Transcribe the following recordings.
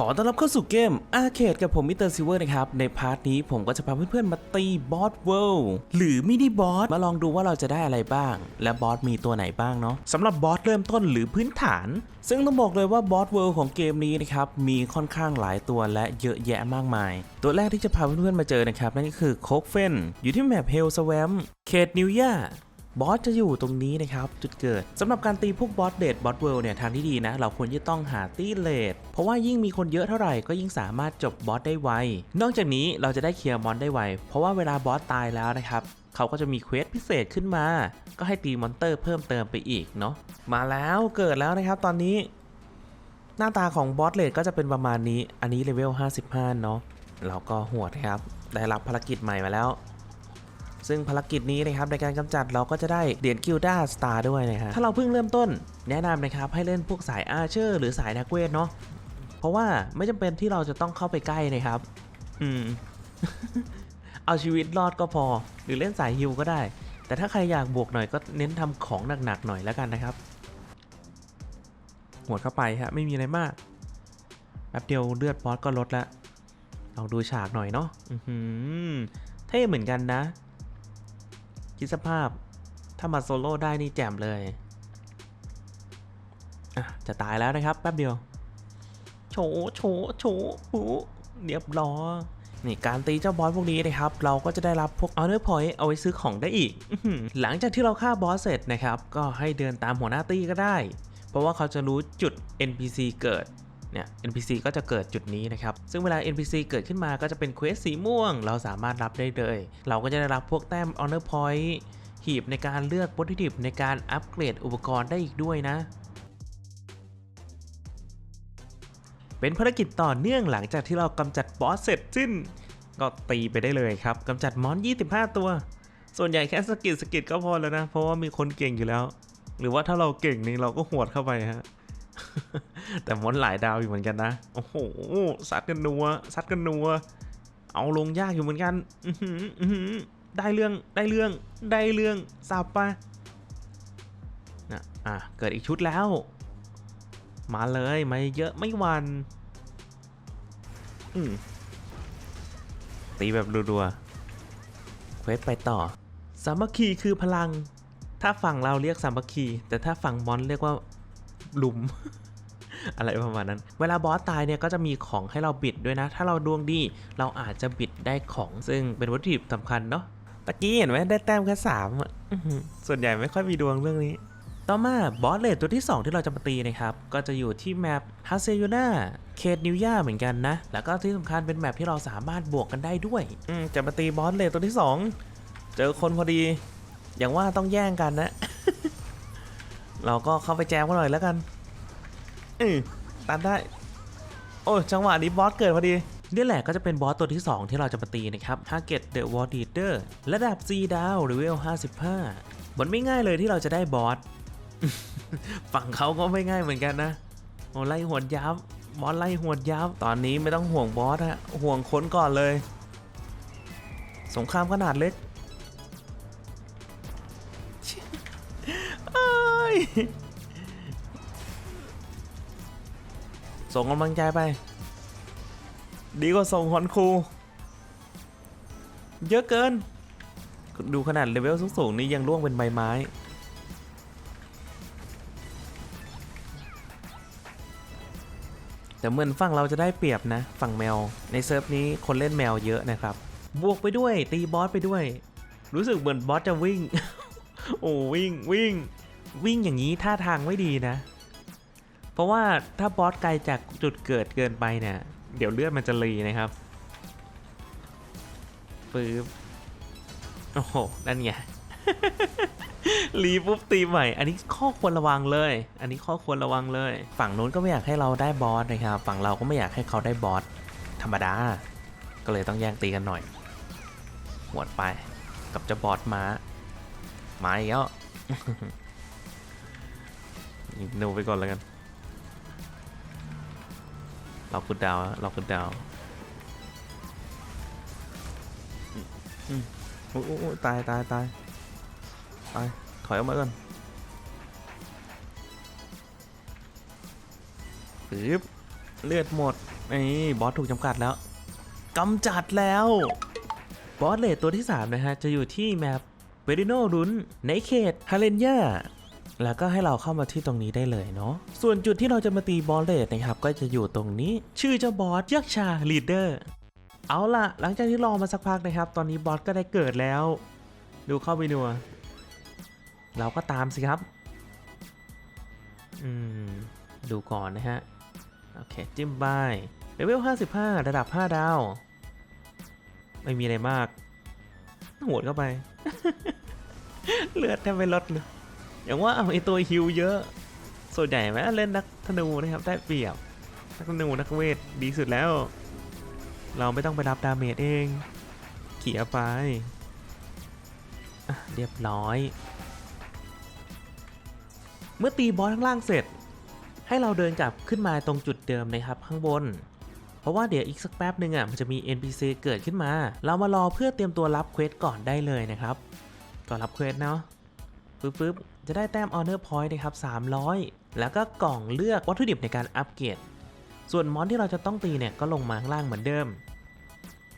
ขอต้อนรับเข้าสู่เกมอาร์เคดกับผมมิสเตอร์ซิเวอร์นะครับ ในพาร์ทนี้ผมก็จะพาเพื่อนๆมาตีบอสเวิลด์หรือมินิบอสมาลองดูว่าเราจะได้อะไรบ้าง และบอสมีตัวไหนบ้างเนาะสำหรับบอสเริ่มต้นหรือพื้นฐาน ซึ่งต้องบอกเลยว่าบอสเวิลด์ของเกมนี้นะครับ มีค่อนข้างหลายตัวและเยอะแยะมากมาย ตัวแรกที่จะพาเพื่อนๆมาเจอนะครับนั่นก็คือโคกเฟนอยู่ที่แมปเฮลสแวมเขตนิวยา บอสจะอยู่ตรงนี้นะครับจุดเกิดสำหรับการตีพวกบอสเดดบอสเวิลด์เนี่ยทางที่ดีนะ เราควรจะต้องหาตีเลดเพราะว่ายิ่งมีคนเยอะเท่าไหร่ก็ยิ่งสามารถจบบอสได้ไว นอกจากนี้เราจะได้เคลียร์มอนได้ไว เพราะว่าเวลาบอสตายแล้วนะครับเขาก็จะมีเควสพิเศษขึ้นมา ก็ให้ตีมอนเตอร์เพิ่มเติมไปอีกเนาะ มาแล้วเกิดแล้วนะครับตอนนี้ หน้าตาของบอสเลดก็จะเป็นประมาณนี้ อันนี้เลเวล 55 เนาะ เราก็หวดครับ ได้รับภารกิจใหม่มาแล้ว ซึ่งภารกิจนี้นะครับในการกำจัดเราก็จะได้เหรียญกิลด้าสตาร์ด้วยนะฮะถ้าเราเพิ่งเริ่มต้นแนะนำนะครับให้เล่นพวกสายอาร์เชอร์หรือสายนักเวทเนาะเพราะว่าไม่จำเป็นที่เราจะต้องเข้าไปใกล้นะครับ อืม เอาชีวิตรอดก็พอ หรือเล่นสายฮิวก็ได้ แต่ถ้าใครอยากบวกหน่อยก็เน้นทำของหนักๆหน่อยแล้วกันนะครับหัวเข้าไปฮะไม่มีอะไรมากแป๊บเดียวเลือดบอสก็ลดละลองดูฉากหน่อยเนาะเท่เหมือนกันนะ คิดสภาพถ้ามาโซโล่ได้นี่แจ่มเลย อะ จะตายแล้วนะครับแป๊บเดียว โฉโฉโฉหูเรียบร้อยนี่การตีเจ้าบอสพวกนี้นะครับ เราก็จะได้รับพวก honor point เอาไว้ซื้อของได้อีก หลังจากที่เราฆ่าบอสเสร็จนะครับ ก็ให้เดินตามหัวหน้าตีก็ได้ เพราะว่าเขาจะรู้จุด NPC เกิด เนี่ย NPC ก็จะเกิดจุดนี้นะครับ ซึ่งเวลา NPC เกิดขึ้นมาก็จะเป็นเควสสีม่วง เราสามารถรับได้เลย เราก็จะได้รับพวกแต้ม Honor Point หีบในการเลือกวัตถุดิบในการอัปเกรดอุปกรณ์ได้อีกด้วยนะเป็นภารกิจต่อเนื่องหลังจากที่เรากำจัดบอสเสร็จสิ้น ก็ตีไปได้เลยครับกำจัดมอน 25 ตัว ส่วนใหญ่แค่สกิดสกิดก็พอแล้วนะ เพราะว่ามีคนเก่งอยู่แล้ว หรือว่าถ้าเราเก่งนี่เราก็หวดเข้าไปฮะ แต่มอนหลายดาวอยู่เหมือนกันนะ โอ้โหซัดกันนัวซัดกันนัว เอาลงยากอยู่เหมือนกันได้เรื่องได้เรื่องได้เรื่องสับปะนะอะเกิดอีกชุดแล้ว มาเลยไมาเยอะไม่วันอืมตีแบบรัวๆเควสไปต่อ สามัคคีคือพลัง ถ้าฝั่งเราเรียกสามัคคี แต่ถ้าฝั่งมอนเรียกว่าหลุม อะไรประมาณนั้น เวลาบอสตายเนี่ยก็จะมีของให้เราบิดด้วยนะ ถ้าเราดวงดีเราอาจจะบิดได้ของซึ่งเป็นวัตถุดิบสำคัญเนาะตะกี้เห็นไหมได้แต้มแค่สามส่วนใหญ่ไม่ค่อยมีดวงเรื่องนี้ ต่อมาบอสเลดตัวที่ 2 ที่เราจะมาตีนะครับ ก็จะอยู่ที่แมปฮาเซยูนาเขตนิวยาเหมือนกันนะ แล้วก็ที่สำคัญเป็นแมปที่เราสามารถบวกกันได้ด้วย อืจะมาตีบอสเลดตัวที่ 2 เจอคนพอดี อย่างว่าต้องแย่งกันนะ เราก็เข้าไปแจมกันหน่อยแล้วกัน อือตัดได้ โอ้จังหวะนี้บอสเกิดพอดีนี่แหละก็จะเป็นบอสตัวที่ 2 ที่เราจะมาตีนะครับ Target the War Leader ระดับ C ดาวหรือเวล55 มันไม่ง่ายเลยที่เราจะได้บอส ฝั่งเขาก็ไม่ง่ายเหมือนกันนะ โอ้ไล่หวดยับบอสไล่หวดยับ ตอนนี้ไม่ต้องห่วงบอสฮะ ห่วงคนก่อนเลย สงครามขนาดเล็ก เอ้ย ส่งกำลังใจไป ดีกว่าส่งฮอนคู เยอะเกิน ดูขนาดเลเวลสูงๆนี่ยังร่วงเป็นใบไม้แต่เหมือนฝั่งเราจะได้เปรียบนะ ฝั่งแมว ในเซิร์ฟนี้คนเล่นแมวเยอะนะครับ บวกไปด้วย ตีบอสไปด้วย รู้สึกเหมือนบอสจะวิ่ง โอ้วิ่งวิ่ง วิ่งอย่างนี้ท่าทางไม่ดีนะ เพราะว่าถ้าบอสไกลจากจุดเกิดเกินไปเนี่ย เดี๋ยวเลือดมันจะรีนะครับปึ๊บโอ้โห นั่นไงรีปุ๊บตีใหม่ อันนี้ข้อควรระวังเลย อันนี้ข้อควรระวังเลย ฝั่งนู้นก็ไม่อยากให้เราได้บอสนะครับ ฝั่งเราก็ไม่อยากให้เขาได้บอสธรรมดา ก็เลยต้องแย่งตีกันหน่อย หวดไป กับจ้าบอสม้ามาอีกแล้วนูไปก่อนแล้วกัน เราคุณดาวอะเราคุณดาวอืมอืมโอ้โอ้โอ้ตายตายตายตายถอยออกมาก่อนปึ๊บเลือดหมดนี่บอสถูกจำกัดแล้วกำจัดแล้วบอสเลดตัวที่ 3 นะฮะ จะอยู่ที่แมปเวดิโนรุนในเขตฮาเลนยา แล้วก็ให้เราเข้ามาที่ตรงนี้ได้เลยเนาะส่วนจุดที่เราจะมาตีบอสเลดนะครับก็จะอยู่ตรงนี้ ชื่อเจ้าบอสยักษ์ชาลีดเดอร์เอาล่ะ หลังจากที่รอมาสักพักนะครับ ตอนนี้บอสก็ได้เกิดแล้ว ดูเข้าไปนัวเราก็ตามสิครับ อืม ดูก่อนนะฮะ โอเค จิ้มบายเลเวล 55 ระดับ 5 ดาว ไม่มีอะไรมากโหวดเข้าไป เลือดแทบไม่ลดเลย อย่างว่าไอตัวฮิวเยอะ ส่วนใหญ่ไหมเล่นนักธนูนะครับได้เปรียบ นักธนูนักเวทดีสุดแล้ว เราไม่ต้องไปรับดาเมจเองเขี่ยไปเรียบร้อย เมื่อตีบอสข้างล่างเสร็จ ให้เราเดินกลับขึ้นมาตรงจุดเดิมนะครับข้างบน เพราะว่าเดี๋ยวอีกสักแป๊บหนึ่งอะมันจะมี NPC เกิดขึ้นมา เรามารอเพื่อเตรียมตัวรับเควสก่อนได้เลยนะครับ ก่อนรับเควสเนาะปึ๊บ จะได้แต้ม Honor Point นะครับ 300 แล้วก็กล่องเลือกวัตถุดิบในการอัปเกรด ส่วนมอนที่เราจะต้องตีเนี่ยก็ลงมาข้างล่างเหมือนเดิม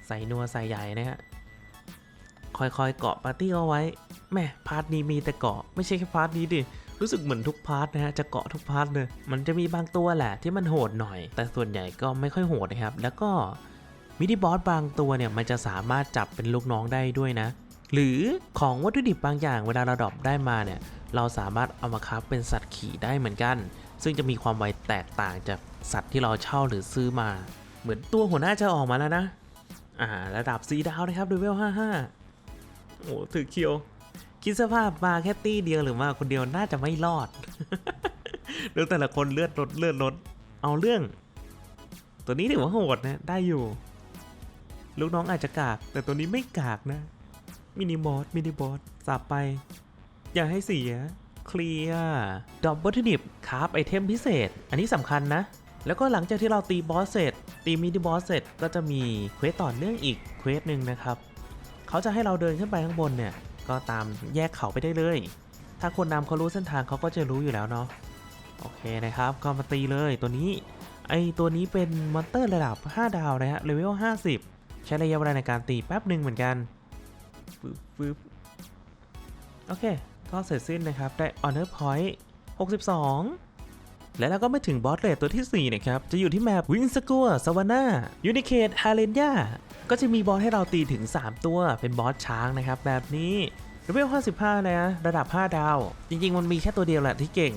ใส่นัวใส่ใหญ่นะฮะ คอยๆเกาะปาร์ตี้เอาไว้ แม่พาร์ทนี้มีแต่เกาะไม่ใช่แค่พาร์ทนี้ดิ รู้สึกเหมือนทุกพาร์ทนะฮะจะเกาะทุกพาร์ทเลย มันจะมีบางตัวแหละที่มันโหดหน่อย แต่ส่วนใหญ่ก็ไม่ค่อยโหดนะครับ แล้วก็มินิบอสบางตัวเนี่ยมันจะสามารถจับเป็นลูกน้องได้ด้วยนะ หรือของวัตถุดิบบางอย่างเวลาเราดรอปได้มาเนี่ย เราสามารถเอามาคับเป็นสัตว์ขี่ได้เหมือนกัน ซึ่งจะมีความไวแตกต่างจากสัตว์ที่เราเช่าหรือซื้อมา เหมือนตัวหัวหน้าจะออกมาแล้วนะ อ่าระดับสีดาวนะครับเลเวล55 โอ้ถือเคียว คิดสภาพมาแค่ตี้เดียวหรือมาคนเดียวน่าจะไม่รอดดูแต่ละคนเลือดลดเลือดลด เอาเรื่อง ตัวนี้ถือว่าโหดนะได้อยู่ ลูกน้องอาจจะกาก แต่ตัวนี้ไม่กากนะ มินิบอสมินิบอสสับไป อย่าให้เสีย เคลียร์ดอบวัตถุดิบคราฟไอเทมพิเศษ อันนี้สำคัญนะ แล้วก็หลังจากที่เราตีบอสเสร็จ ตีมินิบอสเสร็จก็จะมีเควสต่อเนื่องอีกเควสหนึ่งนะครับ เขาจะให้เราเดินขึ้นไปข้างบนเนี่ย ก็ตามแยกเขาไปได้เลย ถ้าคนนำเขารู้เส้นทางเขาก็จะรู้อยู่แล้วเนาะ โอเคนะครับ ก็มาตีเลยตัวนี้ ไอตัวนี้เป็นมอนเตอร์ระดับ 5 ดาวนะฮะ เลเวล 50 ใช้ระยะเวลาในการตีแป๊บหนึ่งเหมือนกันปึ๊บปึ๊บโอเค ก็เสร็จสิ้นนะครับ ได้ Honor Point 62 และเราก็มาถึงบอสเลดตัวที่ 4 นะครับ จะอยู่ที่แมปวินสกัวสวาน่ายูนิเคทฮาเลนยาก็จะมีบอสให้เราตีถึง 3 ตัวเป็นบอสช้างนะครับ แบบนี้เลเวล55 นะ ระดับ 5 ดาว จริง ๆ มันมีแค่ตัวเดียวแหละที่เก่ง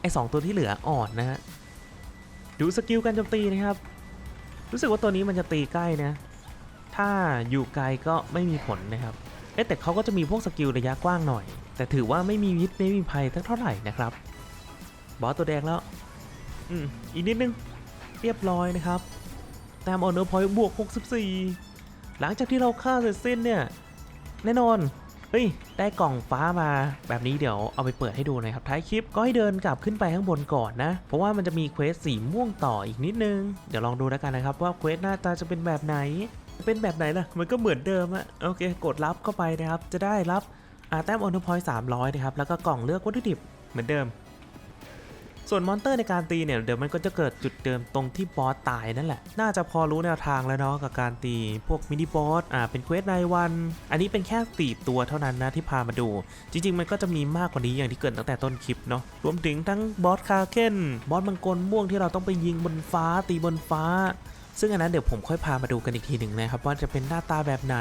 ไอ้สองตัวที่เหลืออ่อนนะฮะ ดูสกิลการโจมตีนะครับ รู้สึกว่าตัวนี้มันจะตีใกล้นะ ถ้าอยู่ไกลก็ไม่มีผลนะครับ เอ๊แต่เขาก็จะมีพวกสกิลระยะกว้างหน่อย แต่ถือว่าไม่มีวิทไม่มีภัยทั้งเท่าไหร่นะครับ บอสตัวแดงแล้ว อืมอีกนิดนึง เรียบร้อยนะครับแต้มออเนอร์พอยต์บวก 64 หลังจากที่เราฆ่าเสร็จสิ้นเนี่ย แน่นอน เฮ้ย ได้กล่องฟ้ามาแบบนี้เดี๋ยวเอาไปเปิดให้ดูนะครับ ท้ายคลิปก็ให้เดินกลับขึ้นไปข้างบนก่อนนะ เพราะว่ามันจะมีเควสสีม่วงต่ออีกนิดนึง เดี๋ยวลองดูแล้วกันนะครับว่าเควสหน้าตาจะเป็นแบบไหนเป็นแบบไหนล่ะ มันก็เหมือนเดิมอะโอเค กดรับเข้าไปนะครับ จะได้รับ อาแต้มออนุพอยต์300นะครับ แล้วก็กล่องเลือกวัตถุดิบเหมือนเดิม ส่วนมอนเตอร์ในการตีเนี่ย เดี๋ยวมันก็จะเกิดจุดเดิมตรงที่บอสตายนั่นแหละ น่าจะพอรู้แนวทางแล้วเนาะกับการตีพวกมินิบอส อ่า เป็นเควสในวัน อันนี้เป็นแค่ตีตัวเท่านั้นนะที่พามาดู จริง ๆ มันก็จะมีมากกว่านี้อย่างที่เกิดตั้งแต่ต้นคลิปเนาะ รวมถึงทั้งบอสคาเคนบอสมังกรม่วงที่เราต้องไปยิงบนฟ้าตีบนฟ้าซึ่งอันนั้นเดี๋ยวผมค่อยพามาดูกันอีกทีหนึ่งนะครับ ว่าจะเป็นหน้าตาแบบไหน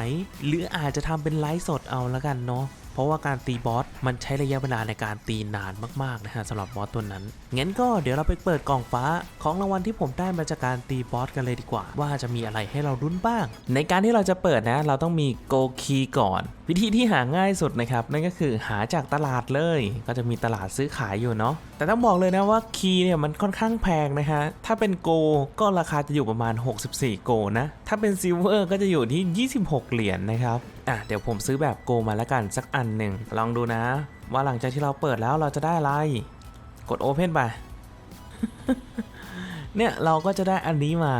หรืออาจจะทำเป็นไลฟ์สดเอาละกันเนาะ เพราะว่าการตีบอสมันใช้ระยะเวลาในการตีนานมากๆนะฮะสำหรับบอสตัวนั้น งั้นก็เดี๋ยวเราไปเปิดกล่องฟ้าของรางวัลที่ผมได้มาจากการตีบอสกันเลยดีกว่า ว่าจะมีอะไรให้เรารุ้นบ้าง ในการที่เราจะเปิดนะ เราต้องมีโกคีก่อนวิธีที่หาง่ายสุดนะครับนั่นก็คือหาจากตลาดเลย ก็จะมีตลาดซื้อขายอยู่เนาะแต่ต้องบอกเลยนะว่าคีย์เนี่ยมันค่อนข้างแพงนะฮะถ้าเป็นโกก็ราคาจะอยู่ประมาณ 64 โกนะถ้าเป็นซิลเวอร์ก็จะอยู่ที่ 26 เหรียญนะครับอะเดี๋ยวผมซื้อแบบโกมาแล้วกันสักอันหนึ่งลองดูนะ ว่าหลังจากที่เราเปิดแล้วเราจะได้อะไร กด Open ไป เนี่ยเราก็จะได้อันนี้มา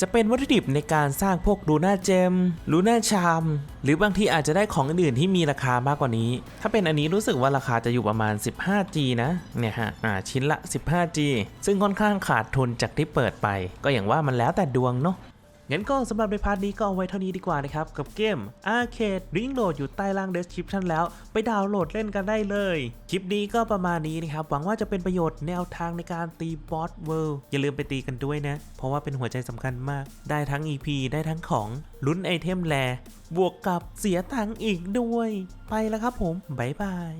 จะเป็นวัตถุดิบในการสร้างพวกลูน่าเจมลูน่าชาม หรือบางทีอาจจะได้ของอื่นๆที่มีราคามากกว่านี้ ถ้าเป็นอันนี้รู้สึกว่าราคาจะอยู่ประมาณ 15G นะเนี่ยฮะอ่าชิ้นละ 15G ซึ่งค่อนข้างขาดทุนจากที่เปิดไป ก็อย่างว่ามันแล้วแต่ดวงเนาะ งั้นก็สำหรับในพาร์ทนี้ก็เอาไว้เท่านี้ดีกว่านะครับ กับเกม Arcade ลิงก์โหลดอยู่ใต้ล่าง description แล้ว ไปดาวน์โหลดเล่นกันได้เลย คลิปนี้ก็ประมาณนี้นะครับ หวังว่าจะเป็นประโยชน์แนวทางในการตีบอสเวิลด์อย่าลืมไปตีกันด้วยนะ เพราะว่าเป็นหัวใจสำคัญมาก ได้ทั้ง EP ได้ทั้งของลุ้นไอเทมแลบวกกับเสียตังค์อีกด้วย ไปแล้วครับผมบ๊ายบาย